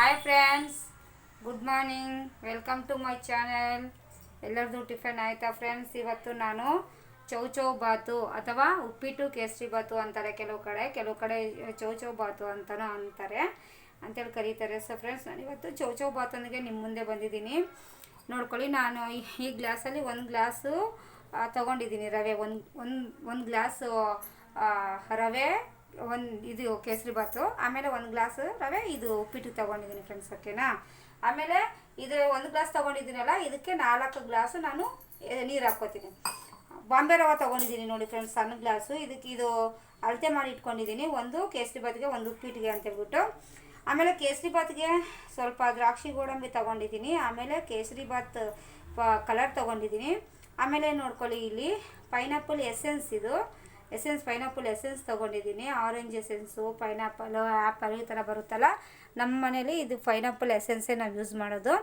Hi friends good morning welcome to my channel ಎಲ್ಲರದು tiffin ಆಯಿತಾ friends ಇವತ್ತು ನಾನು ಚೌಚೌ ಬಾತು ಅಥವಾ ಉಪ್ಪಿಟ್ಟು ಕೇಸರಿ ಬಾತು ಅಂತಾರೆ ಕೆಲವು ಕಡೆ. ಕೆಲವು ಕಡೆ ಚೌಚೌ ಬಾತು ಅಂತಲೂ ಅಂತಾರೆ ಅಂತೇಳಿ ಕರೀತಾರೆ. ಸೊ ಫ್ರೆಂಡ್ಸ್ ನಾನು ಇವತ್ತು ಚೌಚೌ ಬಾತನಿಗೆ ನಿಮ್ಮ ಮುಂದೆ ಬಂದಿದ್ದೀನಿ. ನೋಡ್ಕೊಳ್ಳಿ, ನಾನು ಈ- ಗ್ಲಾಸಲ್ಲಿ ಒಂದು ಗ್ಲಾಸು ತಗೊಂಡಿದ್ದೀನಿ ರವೆ. ಒಂದು ಒಂದು ಒಂದು ಗ್ಲಾಸು ರವೆ ಒಂದು ಇದು ಕೇಸರಿ ಬಾತು, ಆಮೇಲೆ ಒಂದು ಗ್ಲಾಸ್ ರವೆ, ಇದು ಉಪ್ಪಿಟ್ಟು ತಗೊಂಡಿದ್ದೀನಿ ಫ್ರೆಂಡ್ಸ್ ಓಕೆನಾ ಆಮೇಲೆ ಇದು ಒಂದು ಗ್ಲಾಸ್ ತೊಗೊಂಡಿದ್ದೀನಲ್ಲ, ಇದಕ್ಕೆ ನಾಲ್ಕು ಗ್ಲಾಸು ನಾನು ನೀರು ಹಾಕ್ಕೋತೀನಿ. ಬಾಂಬೆ ರವೆ ತೊಗೊಂಡಿದ್ದೀನಿ ನೋಡಿ ಫ್ರೆಂಡ್ಸ್ ಸಣ್ಣ ಗ್ಲಾಸು. ಇದಕ್ಕೆ ಇದು ಅಳತೆ ಮಾಡಿ ಇಟ್ಕೊಂಡಿದ್ದೀನಿ, ಒಂದು ಕೇಸರಿ ಬಾತ್ಗೆ, ಒಂದು ಉಪ್ಪಿಟ್ಟಿಗೆ ಅಂತ ಹೇಳ್ಬಿಟ್ಟು. ಆಮೇಲೆ ಕೇಸರಿ ಬಾತ್ಗೆ ಸ್ವಲ್ಪ ದ್ರಾಕ್ಷಿ ಗೋಡಂಬಿ ತೊಗೊಂಡಿದ್ದೀನಿ, ಆಮೇಲೆ ಕೇಸರಿ ಬಾತ್ ಕಲರ್ ತೊಗೊಂಡಿದ್ದೀನಿ. ಆಮೇಲೆ ನೋಡ್ಕೊಳ್ಳಿ ಇಲ್ಲಿ ಪೈನಾಪಲ್ ಎಸೆನ್ಸ್ ಇದು. ಎಸೆನ್ಸ್ ಪೈನಾಪಲ್ ಎಸೆನ್ಸ್ ತೊಗೊಂಡಿದ್ದೀನಿ. ಆರೆಂಜ್ ಎಸೆನ್ಸು ಪೈನಾಪಲ್ ಆ್ಯಪಲ್ ಈ ಥರ ಬರುತ್ತಲ್ಲ? ನಮ್ಮ ಮನೇಲಿ ಇದು ಪೈನಾಪಲ್ ಎಸೆನ್ಸೇ ನಾವು ಯೂಸ್ ಮಾಡೋದು.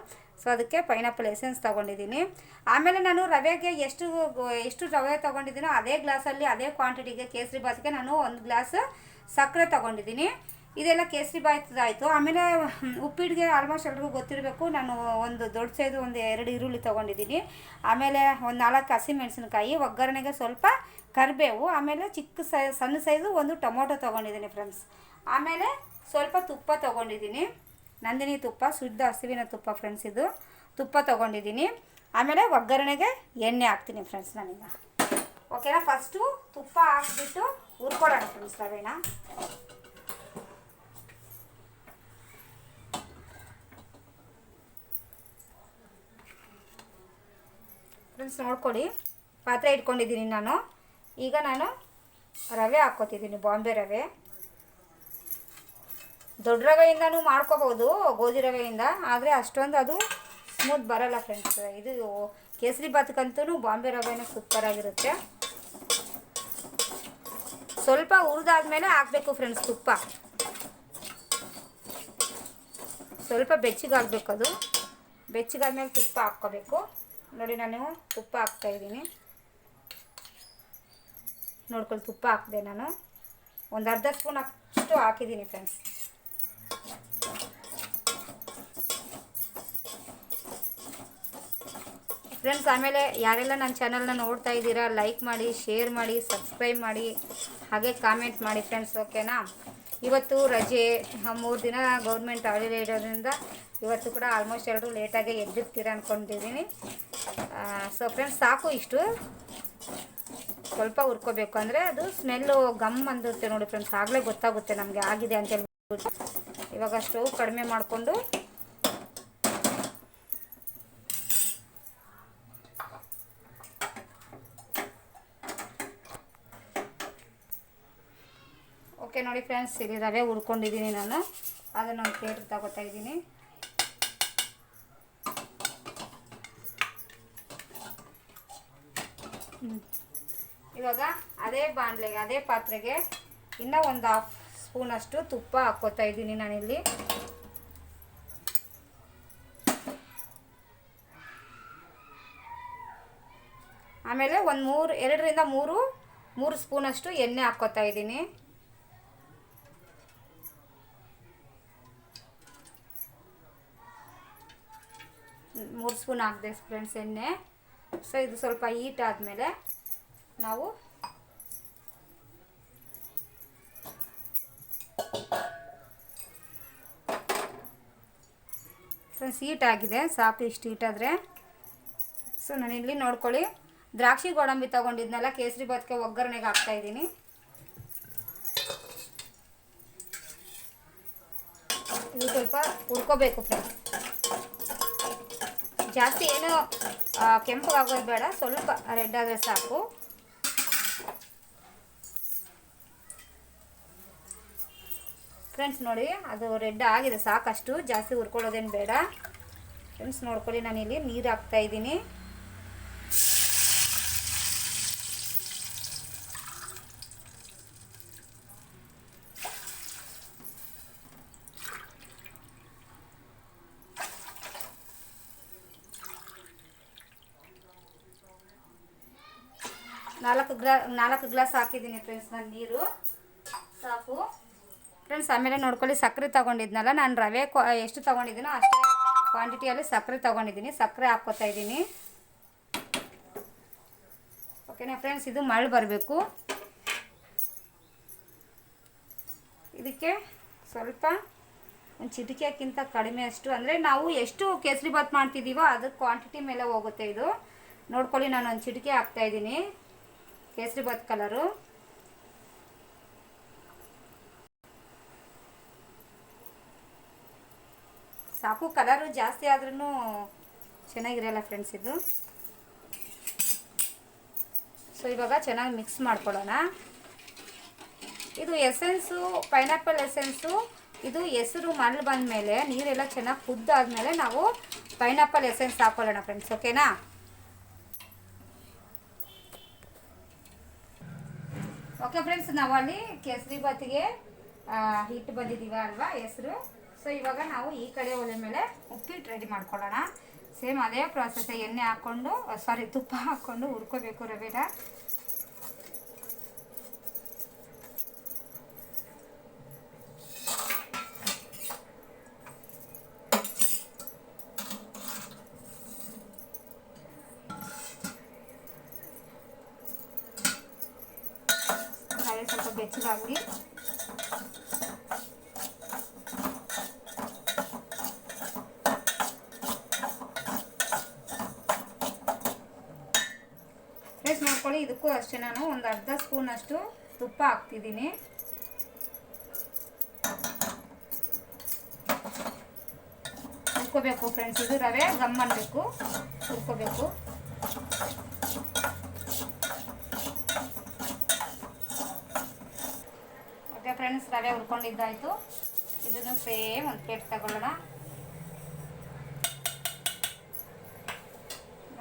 ಸೊ ಅದಕ್ಕೆ ಪೈನಾಪಲ್ ಎಸೆನ್ಸ್ ತೊಗೊಂಡಿದ್ದೀನಿ. ಆಮೇಲೆ ನಾನು ರವೆಗೆ ಎಷ್ಟು ಎಷ್ಟು ರವೆ ತೊಗೊಂಡಿದ್ದೀನೋ ಅದೇ ಗ್ಲಾಸಲ್ಲಿ ಅದೇ ಕ್ವಾಂಟಿಟಿಗೆ ಕೇಸರಿ ಬಾತ್ಗೆ ನಾನು ಒಂದು ಗ್ಲಾಸ್ ಸಕ್ಕರೆ ತೊಗೊಂಡಿದ್ದೀನಿ. ಇದೆಲ್ಲ ಕೇಸರಿ ಬಾಯ್ತದಾಯಿತು ಆಮೇಲೆ ಉಪ್ಪಿಟ್ಟಿಗೆ ಆಲ್ಮೋಸ್ಟ್ ಎಲ್ರಿಗೂ ಗೊತ್ತಿರಬೇಕು. ನಾನು ಒಂದು ದೊಡ್ಡ ಸೈಜು ಒಂದು ಎರಡು ಈರುಳ್ಳಿ ತೊಗೊಂಡಿದ್ದೀನಿ. ಆಮೇಲೆ ಒಂದು ನಾಲ್ಕು ಹಸಿಮೆಣಸಿನ್ಕಾಯಿ ಒಗ್ಗರಣೆಗೆ ಸ್ವಲ್ಪ ಕರಿಬೇವು, ಆಮೇಲೆ ಚಿಕ್ಕ ಸೈ, ಸಣ್ಣ ಸೈಜು ಒಂದು ಟೊಮೊಟೊ ತೊಗೊಂಡಿದ್ದೀನಿ ಫ್ರೆಂಡ್ಸ್ ಆಮೇಲೆ ಸ್ವಲ್ಪ ತುಪ್ಪ ತೊಗೊಂಡಿದ್ದೀನಿ. ನಂದಿನಿ ತುಪ್ಪ, ಶುದ್ಧ ಹಸುವಿನ ತುಪ್ಪ ಫ್ರೆಂಡ್ಸ್ ಇದು. ತುಪ್ಪ ತೊಗೊಂಡಿದ್ದೀನಿ. ಆಮೇಲೆ ಒಗ್ಗರಣೆಗೆ ಎಣ್ಣೆ ಹಾಕ್ತೀನಿ ಫ್ರೆಂಡ್ಸ್ ನಾನೀಗ. ಓಕೆನಾ ಫಸ್ಟು ತುಪ್ಪ ಹಾಕ್ಬಿಟ್ಟು ಹುರ್ಕೊಡೋಣ ಫ್ರೆಂಡ್ಸ್ ರವೆನ? ಫ್ರೆಂಡ್ಸ್ ನೋಡ್ಕೊಳ್ಳಿ ಪಾತ್ರೆ ಇಟ್ಕೊಂಡಿದ್ದೀನಿ ನಾನು. ಈಗ ನಾನು ರವೆ ಹಾಕ್ಕೋತಿದ್ದೀನಿ, ಬಾಂಬೆ ರವೆ. ದೊಡ್ಡ ರವೆಯಿಂದನೂ ಮಾಡ್ಕೋಬೋದು, ಗೋಧಿ ರವೆಯಿಂದ, ಆದರೆ ಅಷ್ಟೊಂದು ಅದು ಸ್ಮೂತ್ ಬರಲ್ಲ ಫ್ರೆಂಡ್ಸ್ ಇದು ಕೇಸರಿ ಬಾತ್ಕಂತೂ ಬಾಂಬೆ ರವೆನೇ ಸೂಪರಾಗಿರುತ್ತೆ ಸ್ವಲ್ಪ ಹುರಿದಾದ್ಮೇಲೆ ಹಾಕಬೇಕು ಫ್ರೆಂಡ್ಸ್ ತುಪ್ಪ. ಸ್ವಲ್ಪ ಬೆಚ್ಚಗಾಗಬೇಕು ಅದು. ಬೆಚ್ಚಗಾದ್ಮೇಲೆ ತುಪ್ಪ ಹಾಕ್ಕೋಬೇಕು. ನೋಡಿ, ನಾನು ತುಪ್ಪ ಹಾಕ್ತಾ ಇದ್ದೀನಿ. ನೋಡ್ಕೊಳ್ಳಿ, ತುಪ್ಪ ಹಾಕಿದೆ ನಾನು. ಒಂದು ಅರ್ಧ ಸ್ಪೂನ್ ಅಷ್ಟು ಹಾಕಿದ್ದೀನಿ ಫ್ರೆಂಡ್ಸ್ ಫ್ರೆಂಡ್ಸ್ ಆಮೇಲೆ ಯಾರೆಲ್ಲ ನನ್ನ ಚಾನಲ್ನ ನೋಡ್ತಾ ಇದ್ದೀರಾ ಲೈಕ್ ಮಾಡಿ ಶೇರ್ ಮಾಡಿ ಸಬ್ಸ್ಕ್ರೈಬ್ ಮಾಡಿ, ಹಾಗೆ ಕಾಮೆಂಟ್ ಮಾಡಿ ಫ್ರೆಂಡ್ಸ್ ಓಕೆನಾ ಇವತ್ತು ರಜೆ ಮೂರು ದಿನ ಗೌರ್ಮೆಂಟ್ ಹಾಲಿಡೇ ಇರೋದ್ರಿಂದ ಇವತ್ತು ಕೂಡ ಆಲ್ಮೋಸ್ಟ್ ಎರಡು ಲೇಟಾಗಿ ಎದ್ದಿರ್ತೀರ ಅಂದ್ಕೊಂಡಿದ್ದೀನಿ ಸೊ ಫ್ರೆಂಡ್ಸ್ ಸಾಕು ಇಷ್ಟು. ಸ್ವಲ್ಪ ಹುರ್ಕೋಬೇಕು ಅಂದರೆ ಅದು ಸ್ಮೆಲ್ಲು ಗಮ್ ಅಂದಿರುತ್ತೆ ನೋಡಿ ಫ್ರೆಂಡ್ಸ್, ಆಗಲೇ ಗೊತ್ತಾಗುತ್ತೆ ನಮಗೆ ಆಗಿದೆ ಅಂತ ಹೇಳ್ಬಿಟ್ಟು. ಇವಾಗ ಸ್ಟವ್ ಕಡಿಮೆ ಮಾಡಿಕೊಂಡು ಓಕೆ ನೋಡಿ ಫ್ರೆಂಡ್ಸ್, ಇಲ್ಲಿ ರವೆ ಹುರ್ಕೊಂಡಿದ್ದೀನಿ ನಾನು. ಅದನ್ನು ಒಂದು ಪ್ಲೇಟ್ ತಗೋತಾ ಇದ್ದೀನಿ. ಇವಾಗ ಅದೇ ಬಾಣಲೆಗೆ ಅದೇ ಪಾತ್ರೆಗೆ ಇನ್ನೂ ಒಂದು ಹಾಫ್ ಸ್ಪೂನಷ್ಟು ತುಪ್ಪ ಹಾಕ್ಕೋತಾ ಇದ್ದೀನಿ ನಾನಿಲ್ಲಿ. ಆಮೇಲೆ ಒಂದು ಮೂರು, ಎರಡರಿಂದ ಮೂರು ಮೂರು ಸ್ಪೂನಷ್ಟು ಎಣ್ಣೆ ಹಾಕ್ಕೋತಾ ಇದ್ದೀನಿ. ಮೂರು ಸ್ಪೂನ್ ಹಾಕಿದೆ ಫ್ರೆಂಡ್ಸ್ ಎಣ್ಣೆ. ಸೊ, ಇದು ಸ್ವಲ್ಪ ಹೀಟ್ ಆದಮೇಲೆ ನಾವು ಫ್ರೆಂಡ್ಸ್ ಹೀಟ್ ಆಗಿದೆ. ಸಾಕು, ಇಷ್ಟು ಹೀಟ್ ಆದರೆ. ಸೊ ನಾನಿಲ್ಲಿ ನೋಡ್ಕೊಳ್ಳಿ. ದ್ರಾಕ್ಷಿ ಗೋಡಂಬಿ ತೊಗೊಂಡಿದ್ನಲ್ಲ, ಕೇಸರಿ ಬದುಕೆ ಒಗ್ಗರಣೆಗೆ ಹಾಕ್ತಾ ಇದ್ದೀನಿ. ಇದು ಸ್ವಲ್ಪ ಹುರ್ಕೋಬೇಕು ಫ್ರೆಂಡ್ಸ್ ಜಾಸ್ತಿ ಏನು ಕೆಂಪಗಾಗೋದು ಬೇಡ, ಸ್ವಲ್ಪ ರೆಡ್ ಆದರೆ ಸಾಕು. ಫ್ರೆಂಡ್ಸ್ ನೋಡಿ, ಅದು ರೆಡ್ ಆಗಿದೆ ಸಾಕಷ್ಟು, ಜಾಸ್ತಿ ಹುರ್ಕೊಳ್ಳೋದೇನು ಬೇಡ. ಫ್ರೆಂಡ್ಸ್ ನೋಡ್ಕೊಳ್ಳಿ ನಾನಿಲ್ಲಿ, ನೀರು ಹಾಕ್ತಾ ಇದ್ದೀನಿ. ನಾಲ್ಕು ಗ್ಲಾ, ನಾಲ್ಕು ಗ್ಲಾಸ್ ಹಾಕಿದ್ದೀನಿ ಫ್ರೆಂಡ್ಸ್ ನಾನು ನೀರು. ಸಾಕು. ಫ್ರೆಂಡ್ಸ್ ಆಮೇಲೆ ನೋಡ್ಕೊಳ್ಳಿ, ಸಕ್ಕರೆ ತೊಗೊಂಡಿದ್ನಲ್ಲ, ನಾನು ರವೆ ಎಷ್ಟು ತೊಗೊಂಡಿದ್ದೀನೋ ಅಷ್ಟೇ ಕ್ವಾಂಟಿಟಿಯಲ್ಲಿ ಸಕ್ಕರೆ ತೊಗೊಂಡಿದ್ದೀನಿ. ಸಕ್ಕರೆ ಹಾಕ್ಕೋತಾ ಇದ್ದೀನಿ. ಓಕೆನಾ ಫ್ರೆಂಡ್ಸ್ ಇದು ಮಳೆ ಬರಬೇಕು. ಇದಕ್ಕೆ ಸ್ವಲ್ಪ ಒಂದು ಚಿಟಿಕೆಕ್ಕಿಂತ ಕಡಿಮೆ ಅಷ್ಟು. ಅಂದರೆ ನಾವು ಎಷ್ಟು ಕೇಸರಿ ಬಾತ್ ಮಾಡ್ತಿದ್ದೀವೋ ಅದಕ್ಕೆ ಕ್ವಾಂಟಿಟಿ ಮೇಲೆ ಹೋಗುತ್ತೆ ಇದು. ನೋಡ್ಕೊಳ್ಳಿ, ನಾನು ಒಂದು ಚಿಟಿಕೆ ಹಾಕ್ತಾಯಿದ್ದೀನಿ ಕೇಸರಿ ಬಾತ್ ಕಲರು ಸಾಕು ಕಲರು ಜಾಸ್ತಿ ಆದ್ರೂ ಚೆನ್ನಾಗಿರಲ್ಲ ಫ್ರೆಂಡ್ಸ್ ಇದು. ಸೊ ಇವಾಗ ಚೆನ್ನಾಗಿ ಮಿಕ್ಸ್ ಮಾಡ್ಕೊಳ್ಳೋಣ. ಇದು ಎಸೆನ್ಸು ಪೈನಾಪಲ್ ಎಸೆನ್ಸು ಇದು ಹೆಸರು ಮರಳು ಬಂದಮೇಲೆ ನೀರೆಲ್ಲ ಚೆನ್ನಾಗಿ ಕುದ್ದಾದ್ಮೇಲೆ ನಾವು ಪೈನಾಪಲ್ ಎಸೆನ್ಸ್ ಹಾಕೊಳ್ಳೋಣ ಫ್ರೆಂಡ್ಸ್ ಓಕೆನಾ ಓಕೆ ಫ್ರೆಂಡ್ಸ್ ನಾವಲ್ಲಿ ಕೇಸರಿ ಬಾತಿಗೆ ಹಿಟ್ಟು ಬಂದಿದ್ದೀವ ಅಲ್ವಾ ಹೆಸರು? ಸೊ ಇವಾಗ ನಾವು ಈ ಕಡೆ ಒಲೆ ಮೇಲೆ ಉಪ್ಪಿಟ್ಟು ರೆಡಿ ಮಾಡ್ಕೊಳ್ಳೋಣ. ಸೇಮ್ ಅದೇ ಪ್ರಾಸೆಸ್ ಎಣ್ಣೆ ಹಾಕ್ಕೊಂಡು ಸಾರಿ ತುಪ್ಪ ಹಾಕ್ಕೊಂಡು ಹುರ್ಕೋಬೇಕು ರವೆನ ರವೆ ಸ್ವಲ್ಪ ಬೆಚ್ಚಗಾಗಲಿ. ಫ್ರೆಂಡ್ಸ್ ನೋಡ್ಕೊಳ್ಳಿ ಇದಕ್ಕೂ ಅಷ್ಟೇ ನಾನು ಒಂದು ಅರ್ಧ ಸ್ಪೂನ್ ಅಷ್ಟು ತುಪ್ಪ ಹಾಕ್ತಿದ್ದೀನಿ. ಹುರ್ಕೋಬೇಕು ಫ್ರೆಂಡ್ಸ್ ಇದು ರವೆ, ಗಮ್ ಅನ್ನಬೇಕು ಹುರ್ಕೋಬೇಕು. ಫ್ರೆಂಡ್ಸ್ ರವೆ ಹುರ್ಕೊಂಡಿದ್ದಾಯ್ತು. ಇದನ್ನು ಸೇಮ್ ಒಂದು ಪ್ಲೇಟ್ ತಗೊಳ್ಳೋಣ.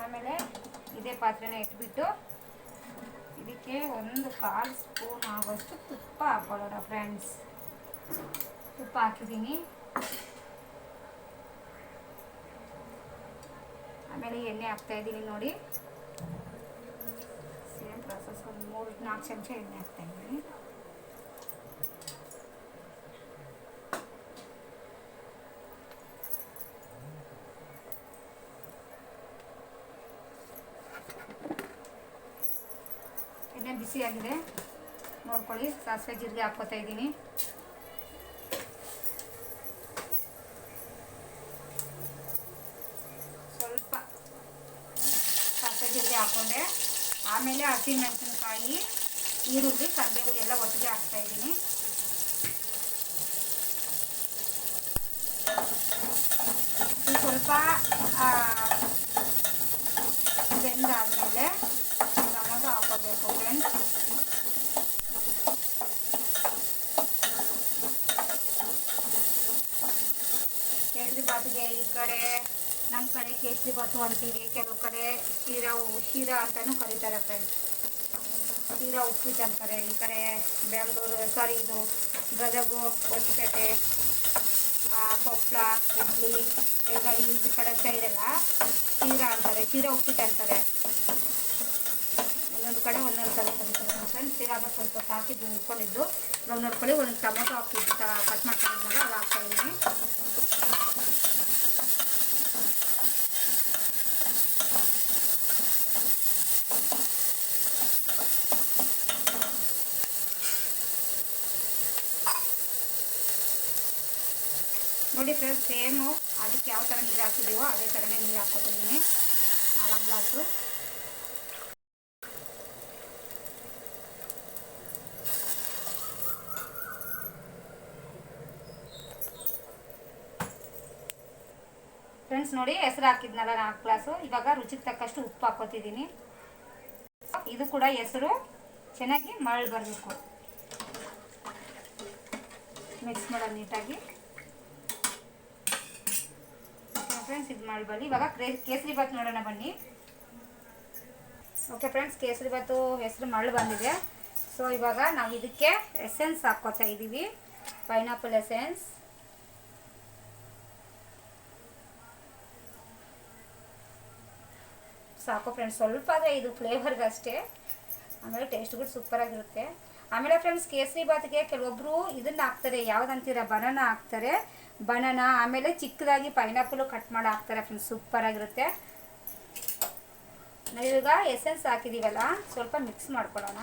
ಆಮೇಲೆ ಇದೇ ಪಾತ್ರೆನ ಇಟ್ಬಿಟ್ಟು ಇದಕ್ಕೆ ಒಂದು ಕಾಲು ಸ್ಪೂನ್ ಆಗೋಷ್ಟು ತುಪ್ಪ ಹಾಕೊಳ್ಳೋಣ ಫ್ರೆಂಡ್ಸ್ ತುಪ್ಪ ಹಾಕಿದ್ದೀನಿ. ಆಮೇಲೆ ಎಣ್ಣೆ ಹಾಕ್ತಾ ಇದ್ದೀನಿ ನೋಡಿ. ಸೇಮ್ ಪ್ರಾಸೆಸ್ ಒಂದು ಮೂರು ನಾಲ್ಕು ಚಮಚ ಎಣ್ಣೆ ಹಾಕ್ತಾ ಇದ್ದೀನಿ ಎಣ್ಣೆ ಬಿಸಿಯಾಗಿದೆ ನೋಡ್ಕೊಳ್ಳಿ, ಸಾಸಿವೆ ಜೀರಿಗೆ ಹಾಕ್ಕೋತಾ ಇದ್ದೀನಿ. ಸ್ವಲ್ಪ ಸಾಸಿವೆ ಜೀರಿಗೆ ಹಾಕ್ಕೊಂಡೆ. ಆಮೇಲೆ ಹಸಿಮೆಣಸಿನ್ಕಾಯಿ ಈರುಳ್ಳಿ, ಕರಿಬೇವು ಎಲ್ಲ ಒಟ್ಟಿಗೆ ಹಾಕ್ತಾ ಇದ್ದೀನಿ. ಇದು ಸ್ವಲ್ಪ ಬೆಂದಾದ್ಮೇಲೆ ಟೊಮೊಟೊ ಹಾಕೋಬೇಕು ಫ್ರೆಂಡ್ಸ್ ಕೇಸರಿ ಬಾತಿಗೆ ಈ ಕಡೆ ನಮ್ಮ ಕಡೆ ಕೇಸರಿ ಬಾತು ಅಂತೀವಿ ಕೆಲವು ಕಡೆ ಶೀರಾ ಶೀರಾ ಅಂತಾನೂ ಕರೀತಾರೆ ಫ್ರೆಂಡ್ಸ್ ಶೀರಾ ಉಪ್ಪಿಟ್ಟು ಅಂತಾರೆ ಈ ಕಡೆ ಬೆಂಗಳೂರು ಸಾರಿ ಇದು ಗದಗು ಹೊಸಪೇಟೆ ಆ, ಕೊಪ್ಪಳ ಹುಬ್ಳಿ ಬೆಳಗಾವಿ ಈ ಕಡೆ ಸೈಡೆಲ್ಲ ಶೀರಾ ಅಂತಾರೆ ಶೀರಾ ಉಪ್ಪಿಟ್ಟು ಅಂತಾರೆ ಒಂದೊಂದು ಕಡೆ ಒಂದೊಂದು ಥರ ಕರೀತಾರೆ ಫ್ರೆಂಡ್ಸ್ ಅದಕ್ಕೆ ಸ್ವಲ್ಪ ಹಾಕಿದ್ದು ಉಳ್ಕೊಂಡಿದ್ದು. ಇವಾಗ ನೋಡ್ಕೊಳ್ಳಿ ಒಂದು ಟೊಮೊಟೊ ಹಾಕಿ ಕಟ್ ಮಾಡ್ಕೊಂಡಿದ್ದಾಗ ಅದು ಹಾಕ್ತಾ ಇದ್ದೀನಿ. ನೋಡಿ ಫ್ರೆಂಡ್ಸ್ ಸೇಮು ಅದಕ್ಕೆ ಯಾವ ಥರ ನೀರು ಹಾಕಿದ್ದೀವೋ ಅದೇ ಥರನೇ ನೀರು ಹಾಕ್ಕೊತಿದ್ದೀನಿ ನಾಲ್ಕು ಗ್ಲಾಸು. ಫ್ರೆಂಡ್ಸ್ ನೋಡಿ ಹೆಸರು ಹಾಕಿದ್ನಲ್ಲ ನಾಲ್ಕು ಗ್ಲಾಸು ಇವಾಗ ರುಚಿಗೆ ತಕ್ಕಷ್ಟು ಉಪ್ಪು ಹಾಕೋತಿದ್ದೀನಿ ಇದು ಕೂಡ ಹೆಸರು ಚೆನ್ನಾಗಿ ಮರಳು ಬರಬೇಕು. ಮಿಕ್ಸ್ ಮಾಡೋದು ನೀಟಾಗಿ. ಫ್ರೆಂಡ್ಸ್ ಇದು ಮಾಡಿ ಬನ್ನಿ ಇವಾಗ ಕೇಸರಿ ಬಾತ್ ನೋಡೋಣ ಬನ್ನಿ. ಓಕೆ ಫ್ರೆಂಡ್ಸ್ ಕೇಸರಿ ಬಾತು ಹೆಸರು ಮರಳು ಬಂದಿದೆ. ಸೊ ಇವಾಗ ನಾವು ಇದಕ್ಕೆ ಎಸೆನ್ಸ್ ಹಾಕ್ಕೋತಾ ಇದ್ದೀವಿ ಪೈನಾಪಲ್ ಎಸೆನ್ಸ್ ಸಾಕು ಫ್ರೆಂಡ್ಸ್ ಸ್ವಲ್ಪ ಆದರೆ ಇದು ಫ್ಲೇವರ್ಗಷ್ಟೇ ಆಮೇಲೆ ಟೇಸ್ಟ್ ಕೂಡ ಸೂಪರಾಗಿರುತ್ತೆ ಆಮೇಲೆ ಫ್ರೆಂಡ್ಸ್ ಕೇಸರಿ ಬಾತ್ಗೆ ಕೆಲವೊಬ್ಬರು ಇದನ್ನ ಹಾಕ್ತಾರೆ. ಯಾವ್ದಂತೀರ ಬನಾನ ಹಾಕ್ತಾರೆ. ಬನಾನ, ಆಮೇಲೆ ಚಿಕ್ಕದಾಗಿ ಪೈನಾಪಲ್ ಕಟ್ ಮಾಡಿ ಹಾಕ್ತಾರೆ ಫ್ರೆಂಡ್ಸ್ ಸೂಪರ್ ಆಗಿರುತ್ತೆ. ನಾವೀಗ ಎಸೆನ್ಸ್ ಹಾಕಿದೀವಲ್ಲ, ಸ್ವಲ್ಪ ಮಿಕ್ಸ್ ಮಾಡ್ಕೊಳ್ಳೋಣ.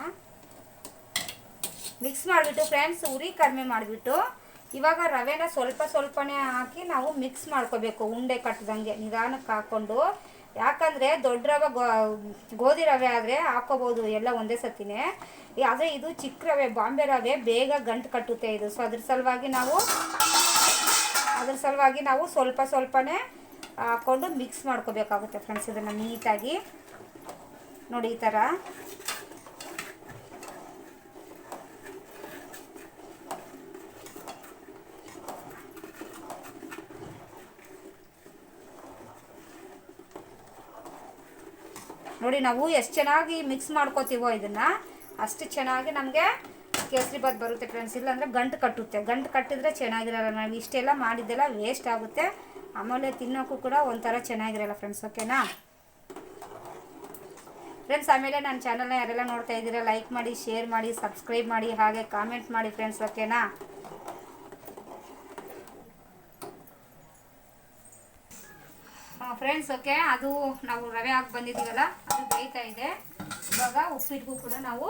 ಮಿಕ್ಸ್ ಮಾಡಿಬಿಟ್ಟು ಫ್ರೆಂಡ್ಸ್ ಉರಿ ಕಡಿಮೆ ಮಾಡಿಬಿಟ್ಟು ಇವಾಗ ರವೆನ ಸ್ವಲ್ಪ ಸ್ವಲ್ಪನೇ ಹಾಕಿ ನಾವು ಮಿಕ್ಸ್ ಮಾಡ್ಕೋಬೇಕು. ಉಂಡೆ ಕಟ್ಟದಂಗೆ ನಿಧಾನಕ್ಕೆ ಹಾಕ್ಕೊಂಡು ಯಾಕಂದರೆ ದೊಡ್ಡ ರವೆ ಗೋಧಿ ರವೆ ಆದರೆ ಹಾಕೋಬೋದು ಎಲ್ಲ ಒಂದೇ ಸತಿನೇ. ಆದರೆ ಇದು ಚಿಕ್ಕ ರವೆ, ಬಾಂಬೆ ರವೆ ಬೇಗ ಗಂಟು ಕಟ್ಟುತ್ತೆ ಇದು. ಸೊ ಅದ್ರ ಸಲುವಾಗಿ ನಾವು, ಅದ್ರ ಸಲುವಾಗಿ ನಾವು ಸ್ವಲ್ಪ ಸ್ವಲ್ಪನೇ ಹಾಕ್ಕೊಂಡು ಮಿಕ್ಸ್ ಮಾಡ್ಕೋಬೇಕಾಗುತ್ತೆ ಫ್ರೆಂಡ್ಸ್ ಇದನ್ನು ನೀಟಾಗಿ. ನೋಡಿ ಈ ಥರ ನೋಡಿ ನಾವು ಎಷ್ಟು ಚೆನ್ನಾಗಿ ಮಿಕ್ಸ್ ಮಾಡ್ಕೋತೀವೋ ಇದನ್ನು, ಅಷ್ಟು ಚೆನ್ನಾಗಿ ನಮಗೆ ಕೇಸರಿ ಬಾತ್ ಬರುತ್ತೆ ಫ್ರೆಂಡ್ಸ್ ಇಲ್ಲಾಂದರೆ ಗಂಟು ಕಟ್ಟುತ್ತೆ. ಗಂಟು ಕಟ್ಟಿದ್ರೆ ಚೆನ್ನಾಗಿರಲ್ಲ. ನಾವು ಇಷ್ಟೆಲ್ಲ ಮಾಡಿದ್ದೆಲ್ಲ ವೇಸ್ಟ್ ಆಗುತ್ತೆ. ಆಮೇಲೆ ತಿನ್ನೋಕ್ಕೂ ಕೂಡ ಒಂಥರ ಚೆನ್ನಾಗಿರಲ್ಲ ಫ್ರೆಂಡ್ಸ್ ಓಕೆನಾ ಫ್ರೆಂಡ್ಸ್ ಆಮೇಲೆ ನನ್ನ ಚಾನಲ್ನ ಯಾರೆಲ್ಲ ನೋಡ್ತಾ ಇದ್ದೀರಾ ಲೈಕ್ ಮಾಡಿ ಶೇರ್ ಮಾಡಿ ಸಬ್ಸ್ಕ್ರೈಬ್ ಮಾಡಿ, ಹಾಗೆ ಕಾಮೆಂಟ್ ಮಾಡಿ ಫ್ರೆಂಡ್ಸ್ ಓಕೆನಾ ಫ್ರೆಂಡ್ಸ್ ಓಕೆ ಅದು ನಾವು ರವೆ ಹಾಕಿ ಬಂದಿದ್ದೀವಲ್ಲ, ಅದು ಬೇಯ್ತಾ ಇದೆ. ಇವಾಗ ಉಪ್ಪಿಟ್ಟಿಗೂ ಕೂಡ ನಾವು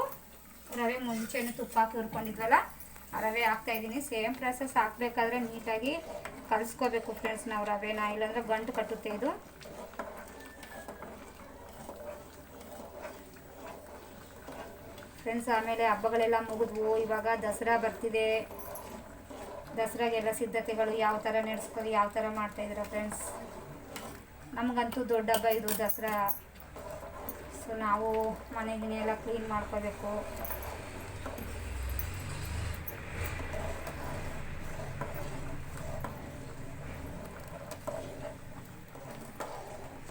ರವೆ ಮುಂಚೆನೂ ತುಪ್ಪ ಹಾಕಿ ಹುರ್ಕೊಂಡಿದ್ವಲ್ಲ ರವೆ ಹಾಕ್ತಾ ಇದ್ದೀನಿ. ಸೇಮ್ ಪ್ರಾಸೆಸ್ ಹಾಕಬೇಕಾದ್ರೆ ನೀಟಾಗಿ ಕಲಿಸ್ಕೋಬೇಕು ಫ್ರೆಂಡ್ಸ್ ನಾವು ರವೆನ. ಇಲ್ಲಾಂದರೆ ಗಂಟು ಕಟ್ಟುತ್ತೆ ಇದು. ಫ್ರೆಂಡ್ಸ್ ಆಮೇಲೆ ಹಬ್ಬಗಳೆಲ್ಲ ಮುಗಿದ್ವು. ಇವಾಗ ದಸರಾ ಬರ್ತಿದೆ. ದಸರಾಗೆಲ್ಲ ಸಿದ್ಧತೆಗಳು ಯಾವ ಥರ ನಡೆಸ್ಕೊಳ್ಳಿ ಯಾವ ಥರ ಮಾಡ್ತಾಯಿದ್ದೀರಾ ಫ್ರೆಂಡ್ಸ್ ನಮಗಂತೂ ದೊಡ್ಡ ಹಬ್ಬ ಇದು ದಸರಾ. ಸೊ ನಾವು ಮನೆ ಎಲ್ಲ ಕ್ಲೀನ್ ಮಾಡ್ಕೋಬೇಕು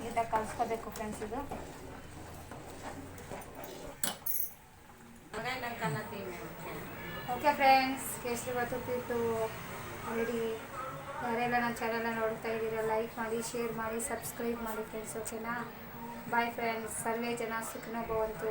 ಇದ ಕಲಿಸ್ಕೋಬೇಕು ಫ್ರೆಂಡ್ಸ್ ಇದು. ಓಕೆ ಫ್ರೆಂಡ್ಸ್ ಕೇಸರಿ ಬಾತ್ ಉಪ್ಪಿಟ್ಟು ರೆಡಿ ಯಾರೆಲ್ಲ ನನ್ನ ಚಾನಲ್ನ ನೋಡ್ತಾ ಇದ್ದೀರಾ ಮಾಡಿ ಶೇರ್ ಮಾಡಿ ಸಬ್ಸ್ಕ್ರೈಬ್ ಮಾಡಿ ಫ್ರೆಂಡ್ಸ್ ಓಕೆನಾ ಬಾಯ್ ಫ್ರೆಂಡ್ಸ್ ಸರ್ವೇ ಜನ ಸುಖನ ಭವಂತು.